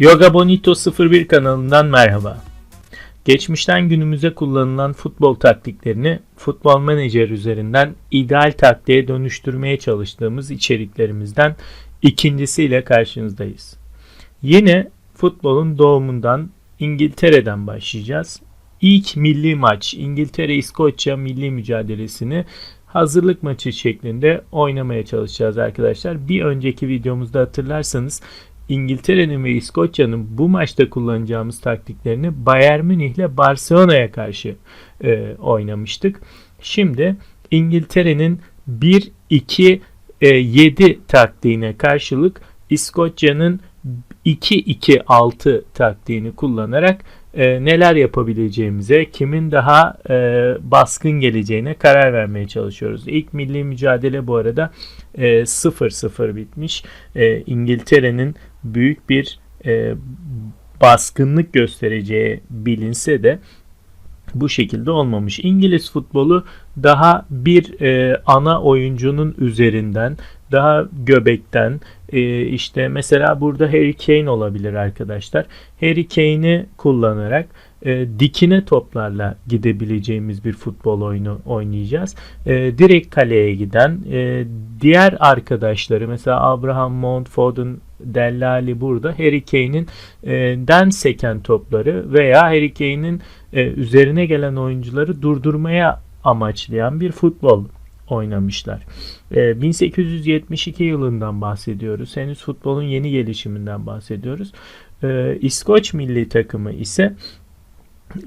Yoga Bonito 01 kanalından merhaba. Geçmişten günümüze kullanılan futbol taktiklerini Futbol Manager üzerinden ideal taktiğe dönüştürmeye çalıştığımız içeriklerimizden ikincisiyle karşınızdayız. Yine futbolun doğumundan İngiltere'den başlayacağız. İlk milli maç İngiltere-İskoçya milli mücadelesini hazırlık maçı şeklinde oynamaya çalışacağız arkadaşlar. Bir önceki videomuzda hatırlarsanız İngiltere'nin ve İskoçya'nın bu maçta kullanacağımız taktiklerini Bayern Münih ile Barcelona'ya karşı e, oynamıştık. Şimdi İngiltere'nin 1-2-7 taktiğine karşılık İskoçya'nın 2-2-6 taktiğini kullanarak e, neler yapabileceğimize, kimin daha e, baskın geleceğine karar vermeye çalışıyoruz. İlk milli mücadele bu arada e, 0-0 bitmiş. E, İngiltere'nin büyük bir e, baskınlık göstereceği bilinse de bu şekilde olmamış. İngiliz futbolu daha bir e, ana oyuncunun üzerinden, daha göbekten, e, işte mesela burada Harry Kane olabilir arkadaşlar. Harry Kane'i kullanarak e, dikine toplarla gidebileceğimiz bir futbol oyunu oynayacağız. E, direkt kaleye giden e, diğer arkadaşları mesela Abraham Mount, Foden, Dellali burada Harry Kane'in e, den seken topları veya Harry Kane'in e, üzerine gelen oyuncuları durdurmaya amaçlayan bir futbol oynamışlar. E, 1872 yılından bahsediyoruz. Henüz futbolun yeni gelişiminden bahsediyoruz. E, İskoç milli takımı ise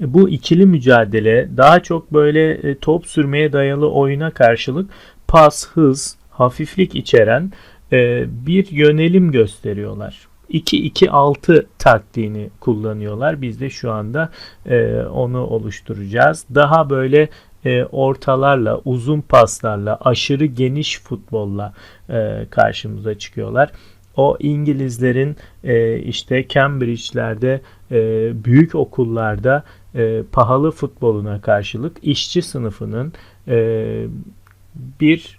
bu ikili mücadele daha çok böyle e, top sürmeye dayalı oyuna karşılık pas, hız, hafiflik içeren e, bir yönelim gösteriyorlar. 2-2-6 taktiğini kullanıyorlar. Biz de şu anda e, onu oluşturacağız. Daha böyle ortalarla, uzun paslarla, aşırı geniş futbolla karşımıza çıkıyorlar o İngilizlerin e, işte Cambridge'lerde e, büyük okullarda e, pahalı futboluna karşılık işçi sınıfının e, bir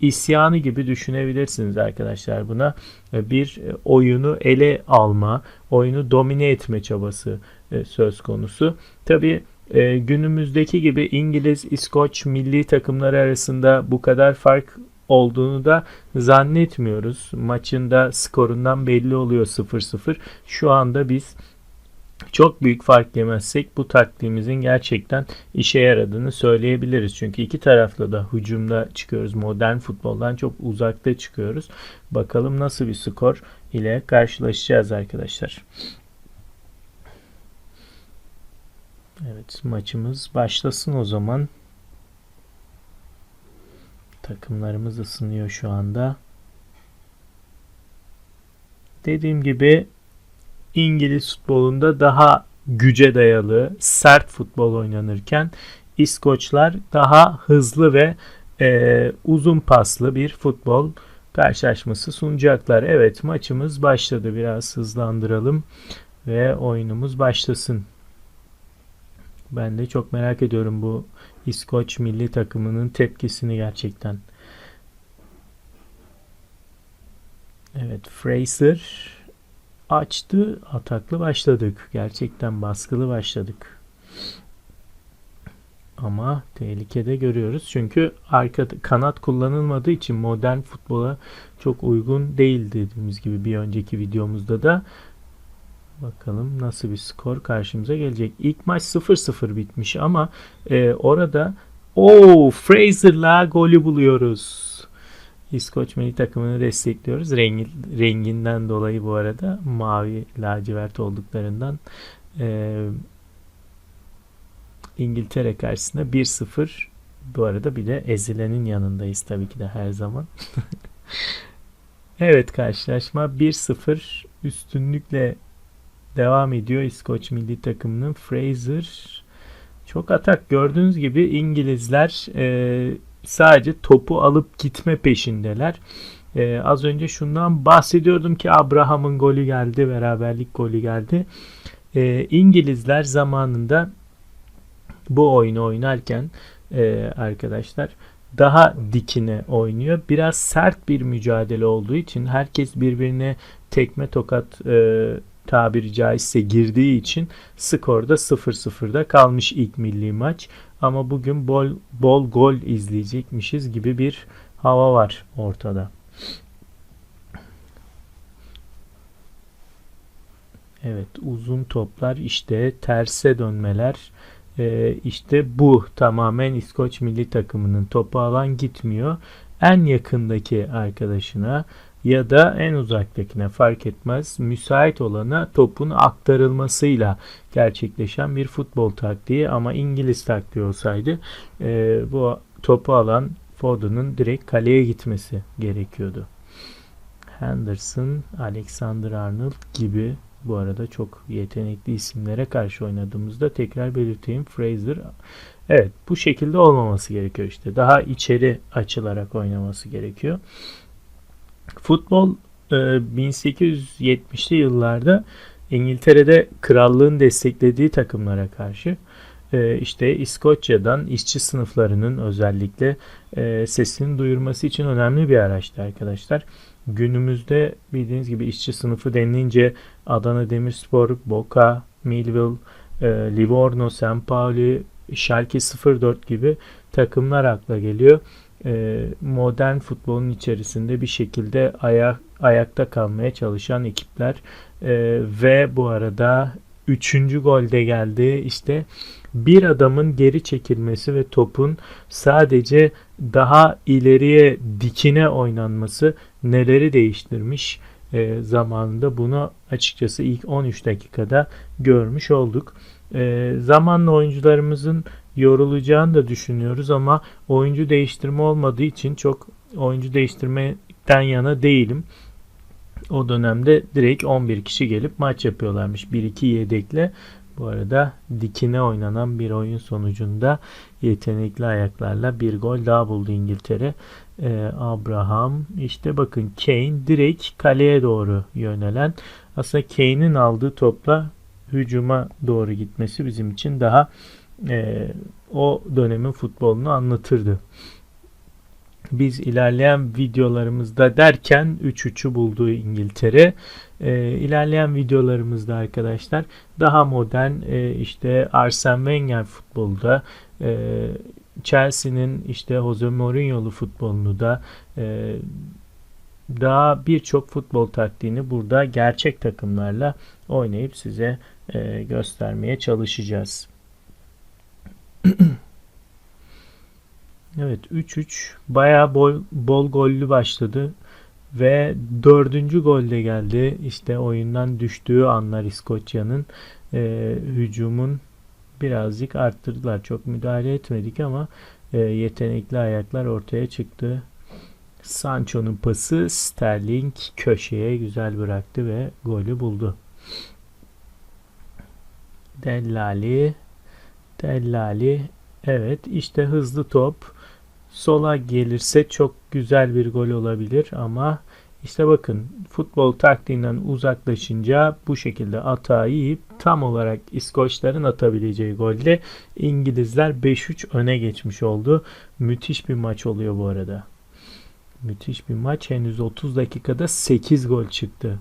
isyanı gibi düşünebilirsiniz arkadaşlar buna e, bir oyunu ele alma, oyunu domine etme çabası e, söz konusu. Tabi e, günümüzdeki gibi İngiliz, İskoç milli takımları arasında bu kadar fark olduğunu da zannetmiyoruz. Maçın da skorundan belli oluyor 0-0. Şu anda biz çok büyük fark yemezsek bu taktiğimizin gerçekten işe yaradığını söyleyebiliriz. Çünkü iki tarafla da hücumda çıkıyoruz. Modern futboldan çok uzakta çıkıyoruz. Bakalım nasıl bir skor ile karşılaşacağız arkadaşlar. Evet maçımız başlasın o zaman. Takımlarımız ısınıyor şu anda. Dediğim gibi İngiliz futbolunda daha güce dayalı, sert futbol oynanırken İskoçlar daha hızlı ve e, uzun paslı bir futbol karşılaşması sunacaklar. Evet maçımız başladı. Biraz hızlandıralım ve oyunumuz başlasın. Ben de çok merak ediyorum bu İskoç milli takımının tepkisini gerçekten. Evet Fraser açtı. Ataklı başladık. Gerçekten baskılı başladık. Ama tehlikede görüyoruz. Çünkü arka kanat kullanılmadığı için modern futbola çok uygun değil dediğimiz gibi bir önceki videomuzda da Bakalım nasıl bir skor karşımıza gelecek. İlk maç 0-0 bitmiş ama e, orada o Fraser'la golü buluyoruz. İskoç milli takımını destekliyoruz. Rengi, renginden dolayı bu arada mavi lacivert olduklarından e, İngiltere karşısında 1-0 bu arada bir de ezilenin yanındayız tabii ki de her zaman. evet karşılaşma 1-0 üstünlükle devam ediyor İskoç milli takımının Fraser çok atak gördüğünüz gibi İngilizler e, sadece topu alıp gitme peşindeler. E, az önce şundan bahsediyordum ki Abraham'ın golü geldi, beraberlik golü geldi. E, İngilizler zamanında bu oyunu oynarken e, arkadaşlar daha dikine oynuyor. Biraz sert bir mücadele olduğu için herkes birbirine tekme tokat e, tabiri caizse girdiği için skorda 0-0'da kalmış ilk milli maç. Ama bugün bol, bol gol izleyecekmişiz gibi bir hava var ortada. Evet uzun toplar işte terse dönmeler ee, işte bu tamamen İskoç milli takımının topu alan gitmiyor. En yakındaki arkadaşına ya da en uzaktakine fark etmez müsait olana topun aktarılmasıyla gerçekleşen bir futbol taktiği ama İngiliz taktiği olsaydı e, bu topu alan Foden'ın direkt kaleye gitmesi gerekiyordu. Henderson, Alexander Arnold gibi bu arada çok yetenekli isimlere karşı oynadığımızda tekrar belirteyim. Fraser evet bu şekilde olmaması gerekiyor işte. Daha içeri açılarak oynaması gerekiyor. Futbol 1870'li e, yıllarda İngiltere'de krallığın desteklediği takımlara karşı e, işte İskoçya'dan işçi sınıflarının özellikle e, sesini duyurması için önemli bir araçtı arkadaşlar. Günümüzde bildiğiniz gibi işçi sınıfı denilince Adana Demirspor, Boca, Millwall, Livorno, San Pauli, Schalke 04 gibi takımlar akla geliyor. Modern futbolun içerisinde bir şekilde ayak, ayakta kalmaya çalışan ekipler ve bu arada üçüncü golde geldi. İşte bir adamın geri çekilmesi ve topun sadece daha ileriye dikine oynanması neleri değiştirmiş e, zamanında bunu açıkçası ilk 13 dakikada görmüş olduk. E, zamanla oyuncularımızın yorulacağını da düşünüyoruz ama oyuncu değiştirme olmadığı için çok oyuncu değiştirmekten yana değilim. O dönemde direkt 11 kişi gelip maç yapıyorlarmış. 1-2 yedekle. Bu arada dikine oynanan bir oyun sonucunda yetenekli ayaklarla bir gol daha buldu İngiltere. Ee, Abraham işte bakın Kane direkt kaleye doğru yönelen aslında Kane'in aldığı topla hücuma doğru gitmesi bizim için daha e, o dönemin futbolunu anlatırdı. Biz ilerleyen videolarımızda derken 3-3'ü buldu İngiltere. E, ilerleyen videolarımızda arkadaşlar daha modern e, işte Arsene Wenger futbolda e, Chelsea'nin işte Jose Mourinho'lu futbolunu da e, daha birçok futbol taktiğini burada gerçek takımlarla oynayıp size e, göstermeye çalışacağız. evet 3-3 bayağı bol, bol gollü başladı. Ve dördüncü golde geldi. İşte oyundan düştüğü anlar İskoçya'nın e, hücumun birazcık arttırdılar. Çok müdahale etmedik ama e, yetenekli ayaklar ortaya çıktı. Sancho'nun pası Sterling köşeye güzel bıraktı ve golü buldu. Dellali Dellali evet işte hızlı top sola gelirse çok güzel bir gol olabilir ama işte bakın futbol taktiğinden uzaklaşınca bu şekilde atağı yiyip tam olarak İskoçların atabileceği golle İngilizler 5-3 öne geçmiş oldu. Müthiş bir maç oluyor bu arada. Müthiş bir maç. Henüz 30 dakikada 8 gol çıktı.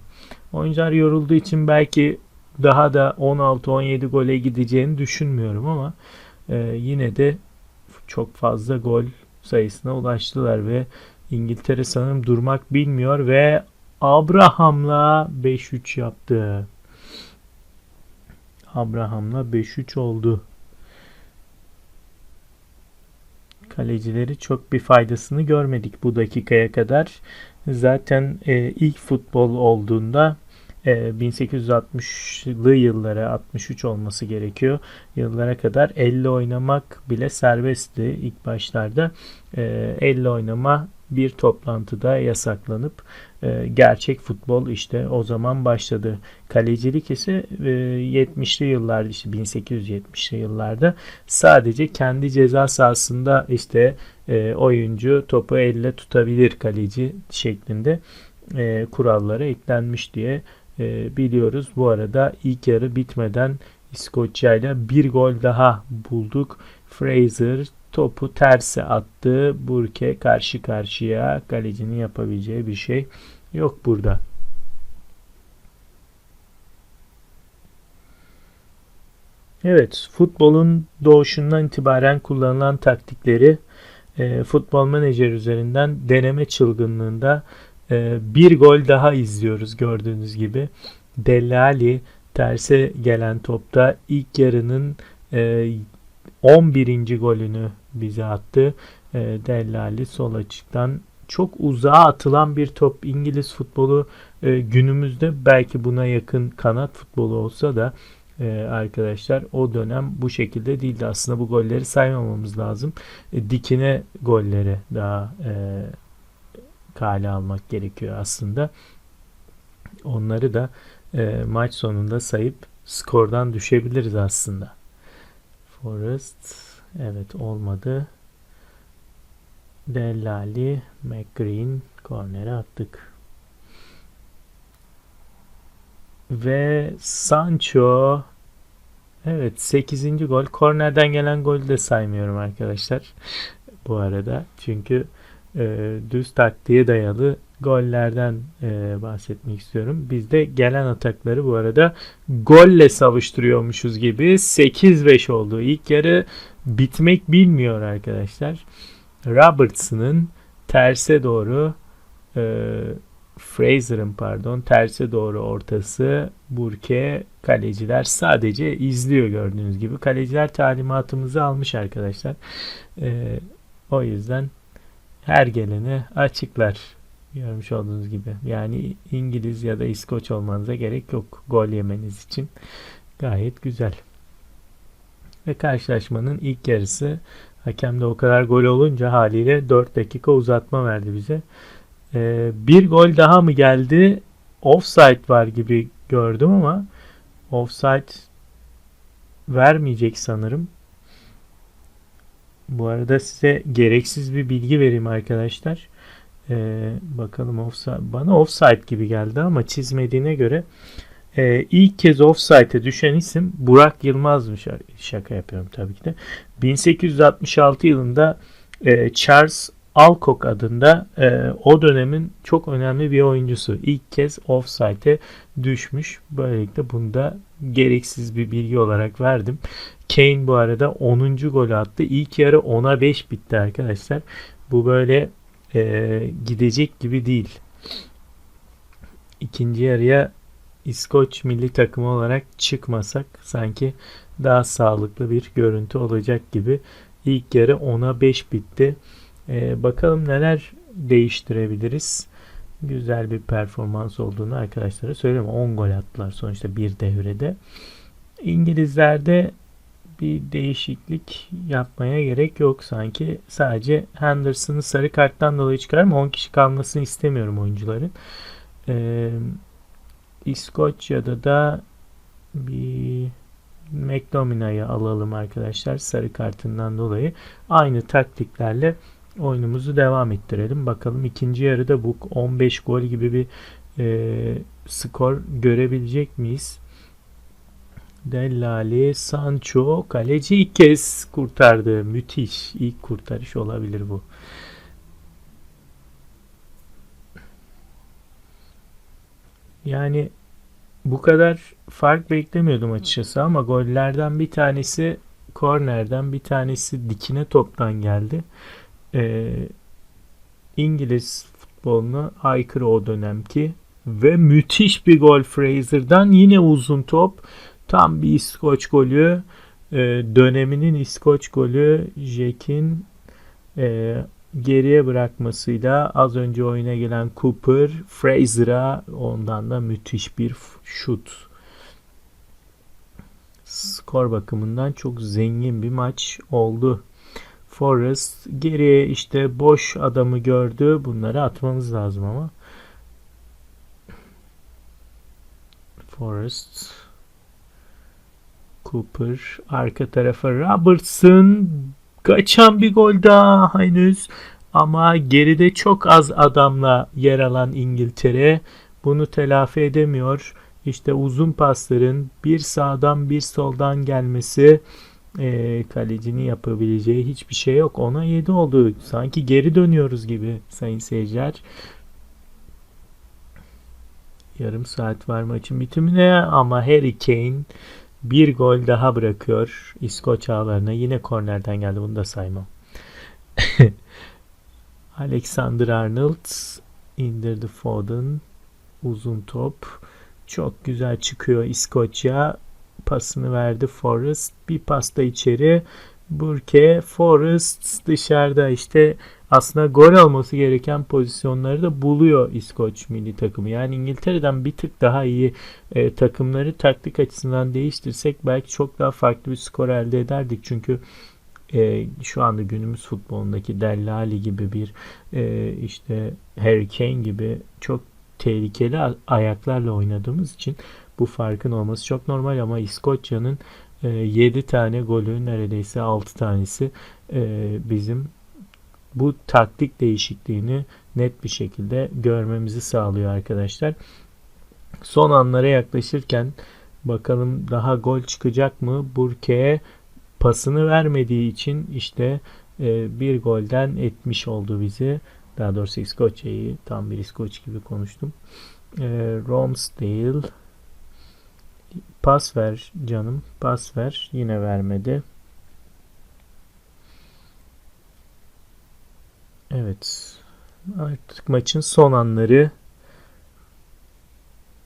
Oyuncular yorulduğu için belki daha da 16-17 gole gideceğini düşünmüyorum ama e, yine de çok fazla gol sayısına ulaştılar ve İngiltere sanırım durmak bilmiyor ve Abraham'la 5-3 yaptı. Abraham'la 5-3 oldu. Kalecileri çok bir faydasını görmedik bu dakikaya kadar. Zaten e, ilk futbol olduğunda 1860'lı ee, yıllara 63 olması gerekiyor. Yıllara kadar 50 oynamak bile serbestti ilk başlarda. 50 ee, oynama bir toplantıda yasaklanıp e, gerçek futbol işte o zaman başladı. Kalecilik ise 70'li e, yıllarda işte 1870'li yıllarda sadece kendi ceza sahasında işte e, oyuncu topu elle tutabilir kaleci şeklinde kurallara eklenmiş diye e, biliyoruz. Bu arada ilk yarı bitmeden İskoçya ile bir gol daha bulduk. Fraser topu terse attı. Burke karşı karşıya kalecinin yapabileceği bir şey yok burada. Evet, futbolun doğuşundan itibaren kullanılan taktikleri e, futbol menajer üzerinden deneme çılgınlığında e, bir gol daha izliyoruz gördüğünüz gibi. Dellali terse gelen topta ilk yarının e, 11. golünü bize attı. E, Dellali sol açıktan çok uzağa atılan bir top İngiliz futbolu e, günümüzde belki buna yakın kanat futbolu olsa da e, arkadaşlar o dönem bu şekilde değildi. Aslında bu golleri saymamamız lazım. E, dikine golleri daha kale almak gerekiyor aslında. Onları da e, maç sonunda sayıp skordan düşebiliriz aslında. Forest evet olmadı. Dellali, McGreen kornere attık. Ve Sancho evet 8. gol. Kornerden gelen golü de saymıyorum arkadaşlar. Bu arada çünkü e, düz taktiğe dayalı gollerden e, bahsetmek istiyorum. Bizde gelen atakları bu arada golle savuşturuyormuşuz gibi 8-5 oldu. İlk yarı bitmek bilmiyor arkadaşlar. Robertson'ın terse doğru e, Fraser'ın pardon terse doğru ortası Burke kaleciler sadece izliyor gördüğünüz gibi. Kaleciler talimatımızı almış arkadaşlar. E, o yüzden her geleni açıklar. Görmüş olduğunuz gibi. Yani İngiliz ya da İskoç olmanıza gerek yok gol yemeniz için. Gayet güzel. Ve karşılaşmanın ilk yarısı hakem de o kadar gol olunca haliyle 4 dakika uzatma verdi bize. Ee, bir gol daha mı geldi? Offside var gibi gördüm ama offside vermeyecek sanırım. Bu arada size gereksiz bir bilgi vereyim arkadaşlar. Ee, bakalım offside, bana offside gibi geldi ama çizmediğine göre e, ilk kez offside'e düşen isim Burak Yılmaz'mış. Şaka yapıyorum tabii ki de. 1866 yılında e, Charles Alcock adında e, o dönemin çok önemli bir oyuncusu. İlk kez offside'e düşmüş. Böylelikle bunu da gereksiz bir bilgi olarak verdim. Kane bu arada 10. golü attı. İlk yarı 10'a 5 bitti arkadaşlar. Bu böyle e, gidecek gibi değil. İkinci yarıya İskoç milli takımı olarak çıkmasak sanki daha sağlıklı bir görüntü olacak gibi. İlk yarı 10'a 5 bitti. Ee, bakalım neler değiştirebiliriz. Güzel bir performans olduğunu arkadaşlara söyleyeyim. 10 gol attılar sonuçta bir devrede. İngilizlerde bir değişiklik yapmaya gerek yok sanki. Sadece Henderson'ı sarı karttan dolayı çıkarım. 10 kişi kalmasını istemiyorum oyuncuların. Ee, İskoçya'da da bir McDominay'ı alalım arkadaşlar sarı kartından dolayı. Aynı taktiklerle oyunumuzu devam ettirelim. Bakalım ikinci yarıda bu 15 gol gibi bir e, skor görebilecek miyiz? Dellali, Sancho, kaleci ilk kez kurtardı. Müthiş. İlk kurtarış olabilir bu. Yani bu kadar fark beklemiyordum açıkçası ama gollerden bir tanesi kornerden bir tanesi dikine toptan geldi. Ee, İngiliz futboluna aykırı o dönemki ve müthiş bir gol Fraser'dan yine uzun top tam bir İskoç golü ee, döneminin İskoç golü Jack'in e, geriye bırakmasıyla az önce oyuna gelen Cooper Fraser'a ondan da müthiş bir şut. Skor bakımından çok zengin bir maç oldu. Forrest geriye işte boş adamı gördü. Bunları atmamız lazım ama. Forrest Cooper arka tarafa Robertson Kaçan bir gol daha henüz. Ama geride çok az adamla yer alan İngiltere bunu telafi edemiyor. İşte uzun pasların bir sağdan bir soldan gelmesi e, kalecinin yapabileceği hiçbir şey yok. Ona 7 oldu. Sanki geri dönüyoruz gibi sayın seyirciler. Yarım saat var maçın bitimine ama Harry Kane bir gol daha bırakıyor İskoç ağlarına. Yine kornerden geldi. Bunu da saymam. Alexander Arnold indirdi Foden. Uzun top. Çok güzel çıkıyor İskoçya. Pasını verdi Forrest. Bir pasta içeri. Burke, Forrest dışarıda işte aslında gol alması gereken pozisyonları da buluyor İskoç milli takımı. Yani İngiltere'den bir tık daha iyi e, takımları taktik açısından değiştirsek belki çok daha farklı bir skor elde ederdik. Çünkü e, şu anda günümüz futbolundaki Dellali gibi bir e, işte Harry Kane gibi çok tehlikeli ayaklarla oynadığımız için bu farkın olması çok normal ama İskoçya'nın e, 7 tane golü neredeyse 6 tanesi e, bizim bu taktik değişikliğini net bir şekilde görmemizi sağlıyor arkadaşlar. Son anlara yaklaşırken bakalım daha gol çıkacak mı? Burke'ye pasını vermediği için işte e, bir golden etmiş oldu bizi. Daha doğrusu İskoçya'yı tam bir İskoç gibi konuştum. E, Romsdale pas ver canım pas ver yine vermedi. Evet artık maçın son anları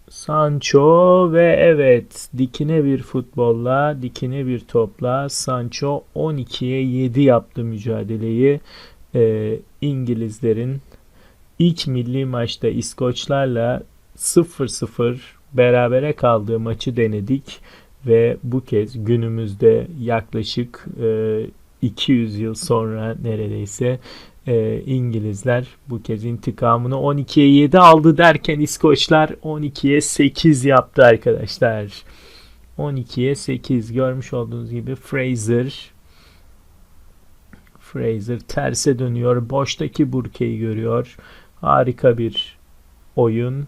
Sancho ve evet dikine bir futbolla, dikine bir topla Sancho 12'ye 7 yaptı mücadeleyi. Ee, İngilizlerin ilk milli maçta İskoçlarla 0-0 berabere kaldığı maçı denedik ve bu kez günümüzde yaklaşık e, 200 yıl sonra neredeyse e, İngilizler bu kez intikamını 12'ye 7 aldı derken İskoçlar 12'ye 8 yaptı arkadaşlar. 12'ye 8 görmüş olduğunuz gibi Fraser Fraser terse dönüyor. Boştaki Burke'yi görüyor. Harika bir oyun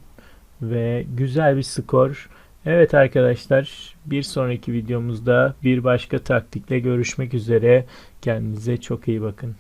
ve güzel bir skor. Evet arkadaşlar bir sonraki videomuzda bir başka taktikle görüşmek üzere. Kendinize çok iyi bakın.